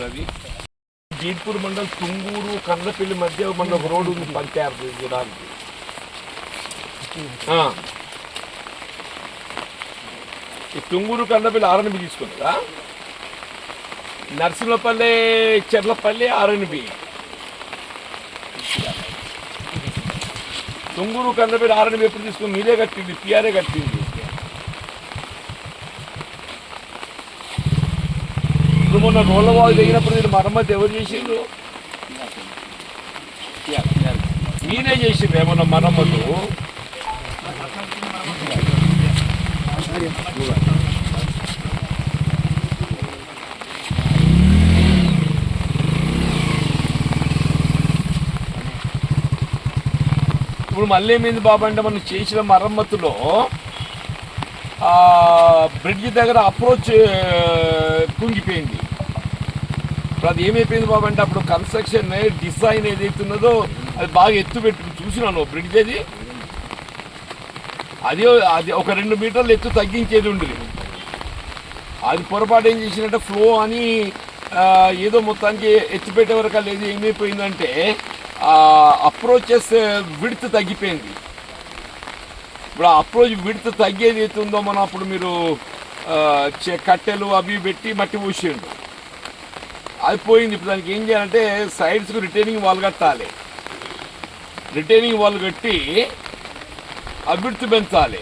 రవి? జీడ్పూర్ మండల్ తుంగూరు కర్లపల్లి మధ్య మన ఒక రోడ్డు ఉంది పంచాయతీ చూడడానికి ఈ తుంగూరు కర్లపల్లి ఆర్ఎన్బి తీసుకుందా నర్సింహపల్లి చెర్లపల్లి ఆర్ఎన్బి తుంగూరు కందపేట ఆర్ఎన్బి ఎప్పుడు తీసుకుని మీరే కట్టింది పిఆర్ఏ కట్టింది. ఇప్పుడు మొన్న రోడ్ల వాళ్ళు దిగినప్పుడు మీరు మరమ్మతి ఎవరు చేసిండ్రు? మీరే చేసిండ్రు ఏమన్నా మరమ్మతు? ఇప్పుడు మళ్ళీ ఏమైంది బాబు అంటే మనం చేసిన మరమ్మతులో బ్రిడ్జ్ దగ్గర అప్రోచ్ కుంగిపోయింది. ఇప్పుడు అది ఏమైపోయింది బాబు అంటే అప్పుడు కన్స్ట్రక్షన్ డిజైన్ ఏదైతే ఉన్నదో అది బాగా ఎత్తు పెట్టి చూసినాను బ్రిడ్జ్ అది? అది అది ఒక రెండు మీటర్లు ఎత్తు తగ్గించేది ఉండేది. అది పొరపాటు ఏం చేసినట్టే ఫ్లో అని ఏదో మొత్తానికి ఎత్తి పెట్టే వరకు లేదు ఏమైపోయిందంటే అప్రోచెస్ విడ్త్ తగ్గిపోయింది. ఇప్పుడు ఆ అప్రోచ్ విడత తగ్గేది అయితే ఉందో మనం అప్పుడు మీరు చె- కట్టెలు అవి పెట్టి మట్టి పూసిండు. అది పోయింది. ఇప్పుడు దానికి ఏం చేయాలంటే సైడ్స్కి రిటైనింగ్ వాళ్ళు కట్టాలి. రిటైనింగ్ వాళ్ళు కట్టి ఆ పెంచాలి.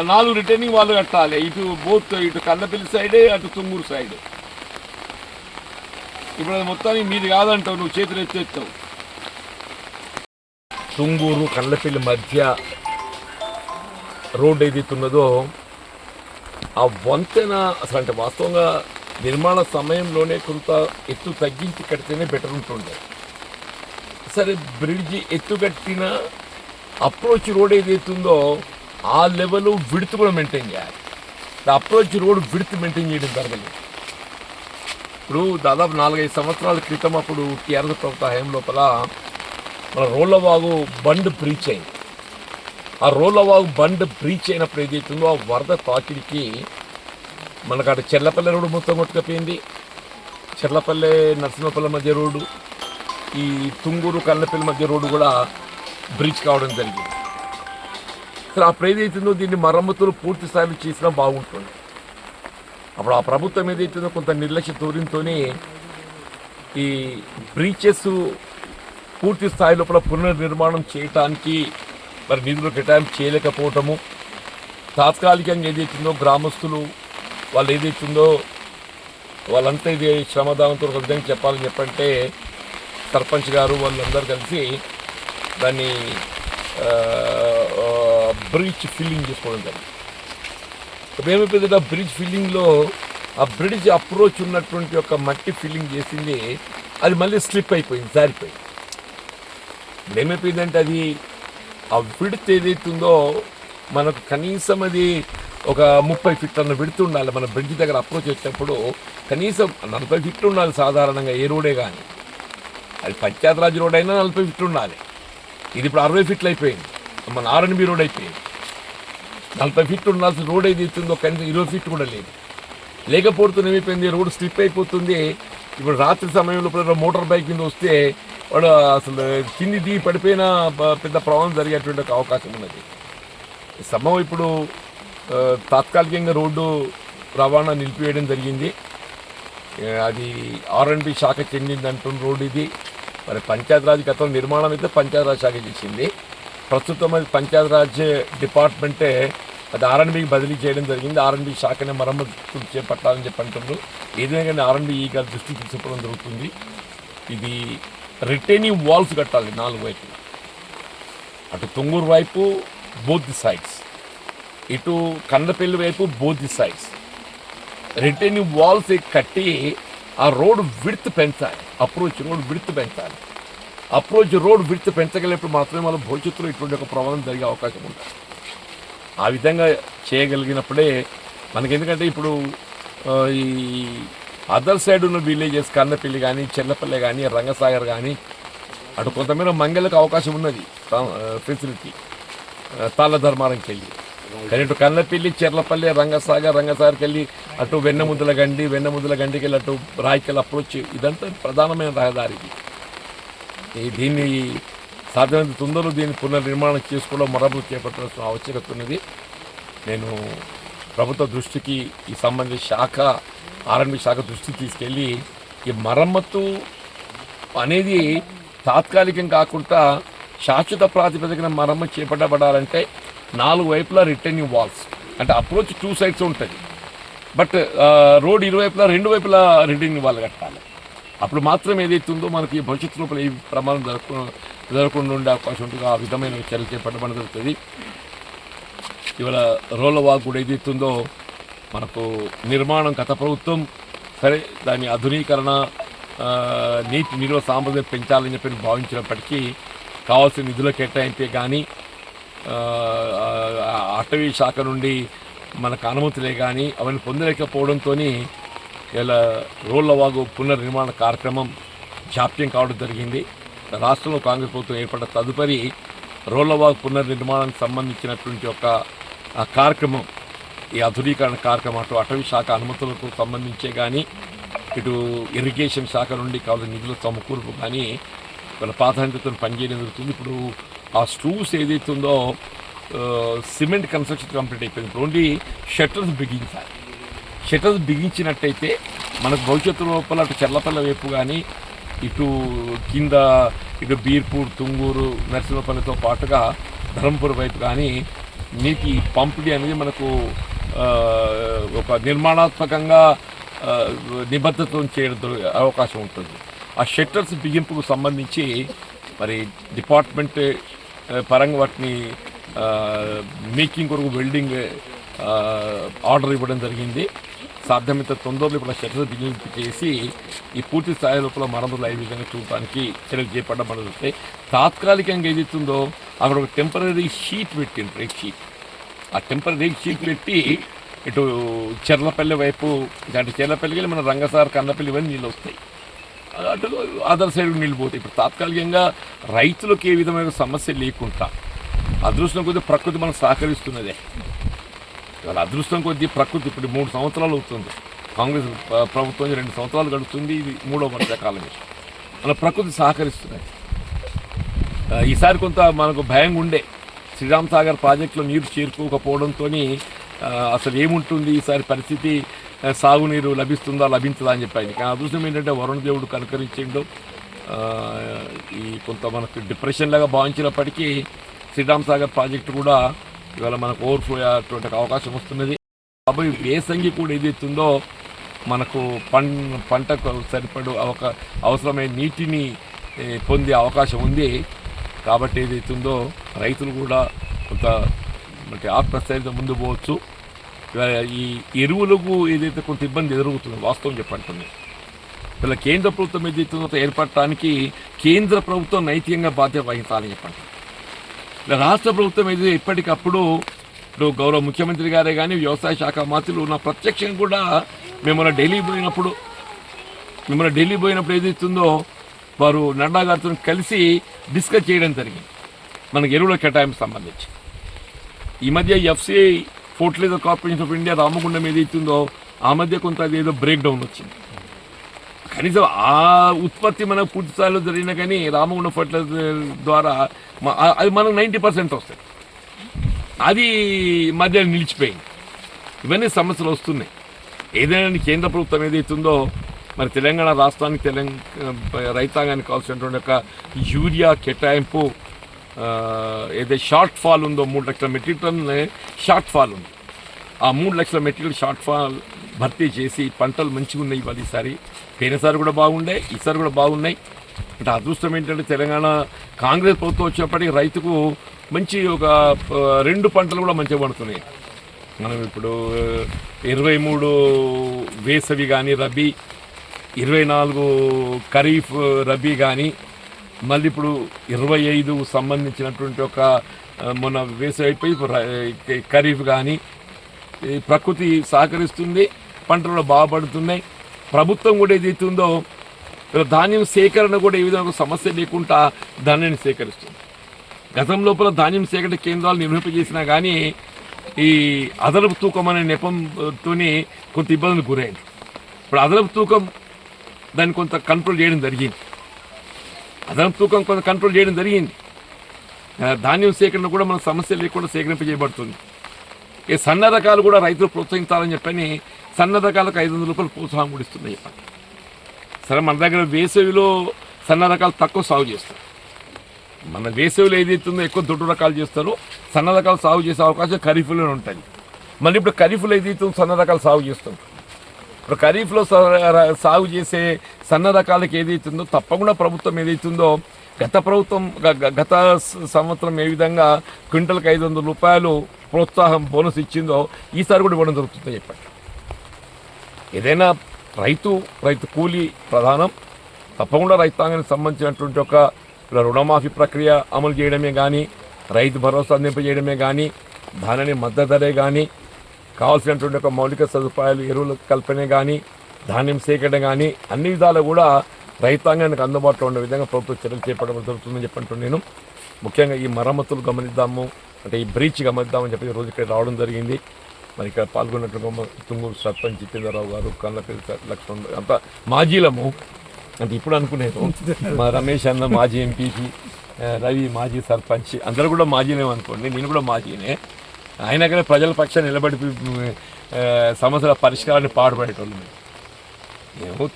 నాలుగు రిటైనింగ్ వాళ్ళు కట్టాలి. ఇటు బోత్ ఇటు కన్నపల్లి సైడ్ అటు తుమ్మూరు సైడ్ ఇప్పుడు అది మొత్తానికి మీది కాదంటావు నువ్వు చేతులు ఎత్తేస్తావు తుంగూరు కళ్ళపల్లి మధ్య రోడ్ ఏదైతున్నదో ఆ వంతెన అసలు అంటే వాస్తవంగా నిర్మాణ సమయంలోనే కొంత ఎత్తు తగ్గించి కడితేనే బెటర్ ఉంటుండే. సరే బ్రిడ్జి ఎత్తు కట్టిన అప్రోచ్ రోడ్ ఏదైతుందో ఆ లెవెల్ విడుతు కూడా మెయింటైన్ చేయాలి. అప్రోచ్ రోడ్ విడుతు మెయింటైన్ చేయడం జరగలేదు. ఇప్పుడు దాదాపు నాలుగైదు సంవత్సరాల క్రితం అప్పుడు టీఆర్ఎస్ ప్రభుత్వ హయం లోపల మన రోళ్ళవాగు బండ్ బ్రీచ్ అయింది. ఆ రోళ్ళవాగు బండ్ బ్రీచ్ అయినప్పుడు ఏదైతుందో ఆ వరద తాకిడికి మనకు అటు చెర్లపల్లె రోడ్డు మొత్తం కొట్టుకపోయింది. చెర్లపల్లె నరసింహపల్లె మధ్య రోడ్డు ఈ తుంగూరు కల్లపల్లి మధ్య రోడ్డు కూడా బ్రీచ్ కావడం జరిగింది. అసలు అప్పుడు ఏదైతుందో దీన్ని మరమ్మతులు పూర్తి స్థాయిలో చేసినా బాగుంటుంది. అప్పుడు ఆ ప్రభుత్వం ఏదైతుందో కొంత నిర్లక్ష్య ధోరణితో ఈ బ్రీచెస్ పూర్తి స్థాయి లోపల పునర్నిర్మాణం చేయటానికి మరి నిధులు కేటాయింపు చేయలేకపోవటము తాత్కాలికంగా ఏదైతుందో గ్రామస్తులు వాళ్ళు ఏదైతుందో వాళ్ళంతా ఇది శ్రమదానంతో ఒక విధంగా చెప్పాలని చెప్పంటే సర్పంచ్ గారు వాళ్ళందరూ కలిసి దాన్ని బ్రీచ్ ఫిల్లింగ్ చేసుకోవడం జరిగింది. ఇప్పుడు ఆ బ్రిడ్జ్ ఫిల్లింగ్లో ఆ బ్రిడ్జ్ అప్రోచ్ ఉన్నటువంటి ఒక మట్టి ఫిల్లింగ్ చేసింది అది మళ్ళీ స్లిప్ అయిపోయింది జారిపోయింది. ఇప్పుడు ఏమైపోయిందంటే అది ఆ విడత్ ఏదైతుందో మనకు కనీసం అది ఒక ముప్పై ఫిట్ అన్న విడుతు ఉండాలి. మన బ్రిడ్జ్ దగ్గర అప్రోచ్ వచ్చినప్పుడు కనీసం నలభై ఫిట్లు ఉండాలి సాధారణంగా ఏ రోడే కానీ అది పంచాయత్ రాజ్ రోడ్ అయినా నలభై ఫిట్ ఉండాలి. ఇది ఇప్పుడు అరవై ఫిట్లు అయిపోయింది. మన ఆర్ఎన్బి రోడ్ అయిపోయింది. నలభై ఫీట్లు ఉండాల్సిన రోడ్ ఏది ఇస్తుందో కనీసం ఇరవై ఫీట్ కూడా లేదు. లేకపోతే ఏమైపోయింది? రోడ్ స్లిప్ అయిపోతుంది. ఇప్పుడు రాత్రి సమయంలో ఇప్పుడు మోటార్ బైక్ మీద వస్తే వాడు అసలు కింది దిగి పడిపోయిన పెద్ద ప్రమాదం జరిగేటువంటి ఒక అవకాశం ఉన్నది. సమయం ఇప్పుడు తాత్కాలికంగా రోడ్డు రవాణా నిలిపివేయడం జరిగింది. ఏ, అది ఆర్ఎండ్బి శాఖ చెందింది అంటున్న రోడ్డు ఇది. మరి పంచాయతీరాజ్ గతం నిర్మాణం అయితే పంచాయతీరాజ్ శాఖ చేసింది. ప్రస్తుతం అది పంచాయతీరాజ్ డిపార్ట్మెంటే అది ఆర్ఎన్బికి బదిలీ చేయడం జరిగింది. ఆర్ఎన్బి శాఖనే మరమ్మతులు చేపట్టాలని చెప్పి అంటున్నారు. ఏదైనా కానీ ఆర్ఎన్బి ఈ గారి దృష్టికి తీసుకోవడం జరుగుతుంది. ఇది రిటైనింగ్ వాల్స్ కట్టాలి నాలుగు వైపు అటు తుంగూరు వైపు బోత్ ది సైడ్స్. ఇటు కందపల్లి వైపు both the sides. Retaining walls కట్టి ఆ రోడ్ విడ్త్ పెంచాలి. అప్రోచ్ రోడ్ విడ్త్ పెంచాలి. అప్రోచ్ రోడ్ విడ్త్ పెంచగలిగినప్పుడు మాత్రమే మనం భవిష్యత్తులో ఇటువంటి ఒక ప్రమాదం జరిగే అవకాశం ఉంటుంది. ఆ విధంగా చేయగలిగినప్పుడే మనకి ఎందుకంటే ఇప్పుడు ఈ అదర్ సైడ్ ఉన్న విలేజెస్ కన్నపల్లి కానీ చెల్లపల్లి కానీ రంగసాగర్ కానీ అటు కొంతమేర మంగళకు అవకాశం ఉన్నది ఫెసిలిటీ తాళ్ళ ధర్మారంకి వెళ్ళి కానీ ఇటు కన్నపల్లి చెర్లపల్లి రంగసాగర్ రంగసాగర్కి వెళ్ళి అటు వెన్నముద్దుల గండి వెన్నముద్దుల గండికి వెళ్ళి అటు రాయికెళ్ళి అప్రోచ్ ఇదంతా ప్రధానమైన రహదారి దీన్ని సాధ్యమైనంత తొందరలో దీన్ని పునర్నిర్మాణం చేసుకోవడం మరమ్మతు చేపట్టాల్సిన ఆవశ్యకత ఉన్నది. నేను ప్రభుత్వ దృష్టికి ఈ సంబంధిత శాఖ ఆర్ఎండ్బి శాఖ దృష్టికి తీసుకెళ్ళి ఈ మరమ్మతు అనేది తాత్కాలికం కాకుండా శాశ్వత ప్రాతిపదికన మరమ్మతు చేపట్టబడాలంటే నాలుగు వైపులా రిటర్నింగ్ వాల్స్ అంటే అప్రోచ్ టూ సైడ్స్ ఉంటుంది. బట్ రోడ్ ఇరువైపులా రెండు వైపులా రిటర్నింగ్ వాల్ కట్టాలి. అప్పుడు మాత్రం ఏదైతే ఉందో మనకి భవిష్యత్తు లోపల ఈ ప్రమాదం జరగకుండా జరగకుండా ఉండే అవకాశం ఉంటుంది. ఆ విధమైన చర్యలు చేపట్టడం జరుగుతుంది. ఇవాళ రోల వాక్ కూడా ఏదైతే ఉందో మనకు నిర్మాణం గత ప్రభుత్వం సరే దాని ఆధునీకరణ నీటి నిల్వ సామర్థ్యం పెంచాలని చెప్పి భావించినప్పటికీ కావాల్సిన నిధుల కేటాయింపే కానీ అటవీ శాఖ నుండి మనకు అనుమతులే కానీ అవన్నీ పొందలేకపోవడంతో ఇలా రోళ్ళవాగు పునర్నిర్మాణ కార్యక్రమం జాప్యం కావడం జరిగింది. రాష్ట్రంలో కాంగ్రెస్ ప్రభుత్వం ఏర్పడ్డ తదుపరి రోళ్ళవాగు పునర్నిర్మాణానికి సంబంధించినటువంటి ఒక కార్యక్రమం ఈ ఆధునీకరణ కార్యక్రమం అటు అటవీ శాఖ అనుమతులకు సంబంధించే కానీ ఇటు ఇరిగేషన్ శాఖ నుండి కావాల్సిన నిధుల సమకూర్పు కానీ వాళ్ళ ప్రాధాన్యతతో పనిచేయడం జరుగుతుంది. ఇప్పుడు ఆ స్టూస్ ఏదైతే ఉందో సిమెంట్ కన్స్ట్రక్షన్ కంప్లీట్ అయిపోయింది. ఇప్పుడు ఓన్లీ షట్టర్స్ బిగించాలి. షటర్స్ బిగించినట్టయితే మనకు భవిష్యత్తు లోపల అటు చెర్లపల్ల వైపు కానీ ఇటు కింద ఇటు బీర్పూర్ తుంగూరు నర్సింహపల్లితో పాటుగా ధర్మపురం వైపు కానీ నీటి పంపిణీ అనేది మనకు ఒక నిర్మాణాత్మకంగా ఆ, నిబద్ధత చేయడం అవకాశం ఉంటుంది. ఆ షట్టర్స్ బిగింపుకు సంబంధించి మరి డిపార్ట్మెంట్ పరంగా వాటిని మేకింగ్ కొరకు వెల్డింగ్ ఆర్డర్ ఇవ్వడం జరిగింది. సాధ్యమైనంత తొందరలో ఇప్పుడు షట్టర్ బిగింపు చేసి ఈ పూర్తి స్థాయి లోపల మరమ్మతులు అయ్యే విధంగా చూడటానికి చర్యలు చేపట్టడం జరుగుతాయి తాత్కాలికంగా ఏదైతుందో అక్కడ ఒక టెంపరీ షీట్ పెట్టింది రేక్ షీట్ ఆ టెంపరీ షీట్ పెట్టి ఇటు చెర్లపల్లి వైపు అంటే చెర్లపల్లికి వెళ్ళి మన రంగసార్ కన్నపల్లి ఇవన్నీ నీళ్ళు వస్తాయి. అటు అదర్ సైడ్ నీళ్ళు పోతాయి. ఇప్పుడు తాత్కాలికంగా రైతులకు ఏ విధమైన సమస్య లేకుండా అదృష్టం కొద్దిగా ప్రకృతి మనకు సహకరిస్తున్నదే. వాళ్ళ అదృష్టం కొద్దీ ప్రకృతి ఇప్పుడు మూడు సంవత్సరాలు అవుతుంది. కాంగ్రెస్ ప్రభుత్వం రెండు సంవత్సరాలు గడుస్తుంది ఇది మూడో వర్షాకాలం మన ప్రకృతి సహకరిస్తున్నాయి. ఈసారి కొంత మనకు భయం ఉండే. శ్రీరామ్ సాగర్ ప్రాజెక్టులో నీరు చేరుకోకపోవడంతో అసలు ఏముంటుంది ఈసారి పరిస్థితి? సాగునీరు లభిస్తుందా లభించదా అని చెప్పాను కానీ అదృష్టం ఏంటంటే వరుణ దేవుడు కనుకరించిండు. ఈ కొంత మనకు డిప్రెషన్ లాగా భావించినప్పటికీ శ్రీరామ్ సాగర్ ప్రాజెక్టు కూడా ఇవాళ మనకు ఓవర్ఫ్లో అయ్యేటువంటి అవకాశం వస్తున్నది. కాబట్టి వేసంగి కూడా ఏదైతుందో మనకు పం పంటకు సరిపడు అవక అవసరమైన నీటిని పొందే అవకాశం ఉంది. కాబట్టి ఏదైతుందో రైతులు కూడా కొంత మనకి ఆత్మస్థైర్యంతో ముందు పోవచ్చు. ఈ ఎరువులకు ఏదైతే కొంత ఇబ్బంది ఎదురవుతుందో వాస్తవం చెప్పంటుంది. ఇలా కేంద్ర ప్రభుత్వం ఏదైతుందో ఏర్పడటానికి కేంద్ర ప్రభుత్వం నైతికంగా బాధ్యత వహించాలని చెప్పండి రాష్ట్ర ప్రభుత్వం అయితే ఎప్పటికప్పుడు ఇప్పుడు గౌరవ ముఖ్యమంత్రి గారే కానీ వ్యవసాయ శాఖ మంత్రులు ఉన్న ప్రత్యక్షం కూడా మిమ్మల్ని ఢిల్లీ పోయినప్పుడు మిమ్మల్ని ఢిల్లీ పోయినప్పుడు ఏదైతుందో వారు నడ్డా గారితో కలిసి డిస్కస్ చేయడం జరిగింది. మనకు ఎరువుల కేటాయింపు సంబంధించి. ఈ మధ్య FCI fertilizer corporation of India Ramagundam ఏదైతుందో ఆ మధ్య కొంత అదేదో బ్రేక్ డౌన్ వచ్చింది. కనీసం ఆ ఉత్పత్తి మనకు పూర్తి స్థాయిలో జరిగినా కానీ రామగుండ ఫర్టిలైజర్ ద్వారా అది మనకు నైంటీ పర్సెంట్ వస్తాయి. అది మధ్య నిలిచిపోయింది. ఇవన్నీ సమస్యలు వస్తున్నాయి. ఏదైనా కేంద్ర ప్రభుత్వం ఏదైతుందో మరి తెలంగాణ రాష్ట్రానికి తెలంగాణ రైతాంగానికి కావాల్సినటువంటి ఒక యూరియా కేటాయింపు ఏదైతే షార్ట్ ఫాల్ ఉందో మూడు లక్షల మెట్రిక్ టన్ షార్ట్ ఫాల్ ఉంది. ఆ మూడు లక్షల మెటీరియల్ షార్ట్ ఫాల్ భర్తీ చేసి పంటలు మంచిగా ఉన్నాయి ఇవాళ ఈసారి. పోయినసారి కూడా బాగుండే ఈసారి కూడా బాగున్నాయి. అంటే అదృష్టం ఏంటంటే తెలంగాణ కాంగ్రెస్ ప్రభుత్వం వచ్చినప్పటికీ రైతుకు మంచి ఒక రెండు పంటలు కూడా మంచిగా పడుతున్నాయి. మనం ఇప్పుడు ఇరవై మూడు వేసవి కానీ రబీ ఇరవై నాలుగు ఖరీఫ్ రబీ కానీ మళ్ళీ ఇప్పుడు ఇరవై ఐదు సంబంధించినటువంటి ఒక మొన్న వేసవి అయిపోయి ఇప్పుడు ఖరీఫ్ కానీ ప్రకృతి సహకరిస్తుంది పంటలు బాగుపడుతున్నాయి. ప్రభుత్వం కూడా ఏదైతుందో ధాన్యం సేకరణ కూడా ఏ విధంగా ఒక సమస్య లేకుండా ధాన్యాన్ని సేకరిస్తుంది. గతం లోపల ధాన్యం సేకరణ కేంద్రాలు నిర్వహింపజేసినా కానీ ఈ అదనపు తూకం అనే నెపంతో కొంత ఇబ్బందులు గురైంది ఇప్పుడు అదనపు తూకం దాన్ని కొంత కంట్రోల్ చేయడం జరిగింది. అదనపు తూకం కొంత కంట్రోల్ చేయడం జరిగింది. ధాన్యం సేకరణ కూడా మన సమస్య లేకుండా సేకరింపజేయబడుతుంది ఈ సన్న రకాలు కూడా రైతులు ప్రోత్సహించాలని చెప్పని సన్న రకాలకు ఐదు వందల రూపాయలు ప్రోత్సాహం కూడా ఇస్తున్నాయి చెప్పండి సరే మన దగ్గర వేసవిలో సన్న రకాలు తక్కువ సాగు చేస్తారు. మన వేసవిలో ఏదైతుందో ఎక్కువ దొడ్డు రకాలు చేస్తారో. సన్న రకాలు సాగు చేసే అవకాశం ఖరీఫ్లోనే ఉంటుంది. మళ్ళీ ఇప్పుడు ఖరీఫ్లో ఏదైతుందో సన్న రకాలు సాగు చేస్తాం. ఇప్పుడు ఖరీఫ్లో స- సాగు చేసే సన్న రకాలకు ఏదైతుందో తప్పకుండా ప్రభుత్వం ఏదైతుందో గత ప్రభుత్వం గ- గత సంవత్సరం ఏ విధంగా క్వింటల్కి ఐదు వందల రూపాయలు ప్రోత్సాహం బోనస్ ఇచ్చిందో ఈసారి కూడా ఇవ్వడం జరుగుతుందని చెప్పండి ఏదైనా రైతు రైతు కూలీ ప్రధానం తప్పకుండా రైతాంగానికి సంబంధించినటువంటి ఒక రుణమాఫీ ప్రక్రియ అమలు చేయడమే కానీ రైతు భరోసా అందింపజేయడమే కానీ ధాన్యాన్ని మద్దతు ధరే కానీ కావాల్సినటువంటి ఒక మౌలిక సదుపాయాలు ఎరువుల కల్పనే కానీ ధాన్యం సేకరణ కానీ అన్ని విధాలు కూడా రైతాంగానికి అందుబాటులో ఉండే విధంగా ప్రభుత్వ చర్యలు చేపట్టడం జరుగుతుందని చెప్పంటూ నేను. ముఖ్యంగా ఈ మరమ్మతులు గమనిద్దాము. అంటే ఈ బ్రీచ్ గమనిద్దామని చెప్పి రోజు ఇక్కడ రావడం జరిగింది. మరి ఇక్కడ పాల్గొన్నట్టు తుంగూరు సర్పంచ్ జితేంద్రరావు గారు కన్నపల్లి లక్ష్మణ్ అంతా మాజీలము. అంటే ఇప్పుడు అనుకునేది. మా రమేష్ అన్న మాజీ ఎంపీపీ రవి మాజీ సర్పంచ్ అందరూ కూడా మాజీనే అనుకోండి. నేను కూడా మాజీనే. ఆయన కానీ ప్రజల పక్షాన్ని నిలబడి సమస్యల పరిష్కారాన్ని పాటుపడేటోళ్ళు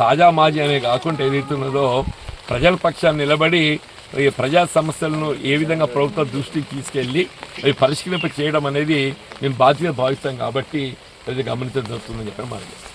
తాజా మాజీ అనే కాకుండా ఏదైతున్నదో ప్రజల పక్షాన్ని నిలబడి ఈ ప్రజా సమస్యలను ఏ విధంగా ప్రభుత్వ దృష్టికి తీసుకెళ్ళి అవి పరిష్కరింప చేయడం అనేది మేము బాధ్యత భావిస్తాం కాబట్టి అది గమనించడం జరుగుతుందని చెప్పి మనం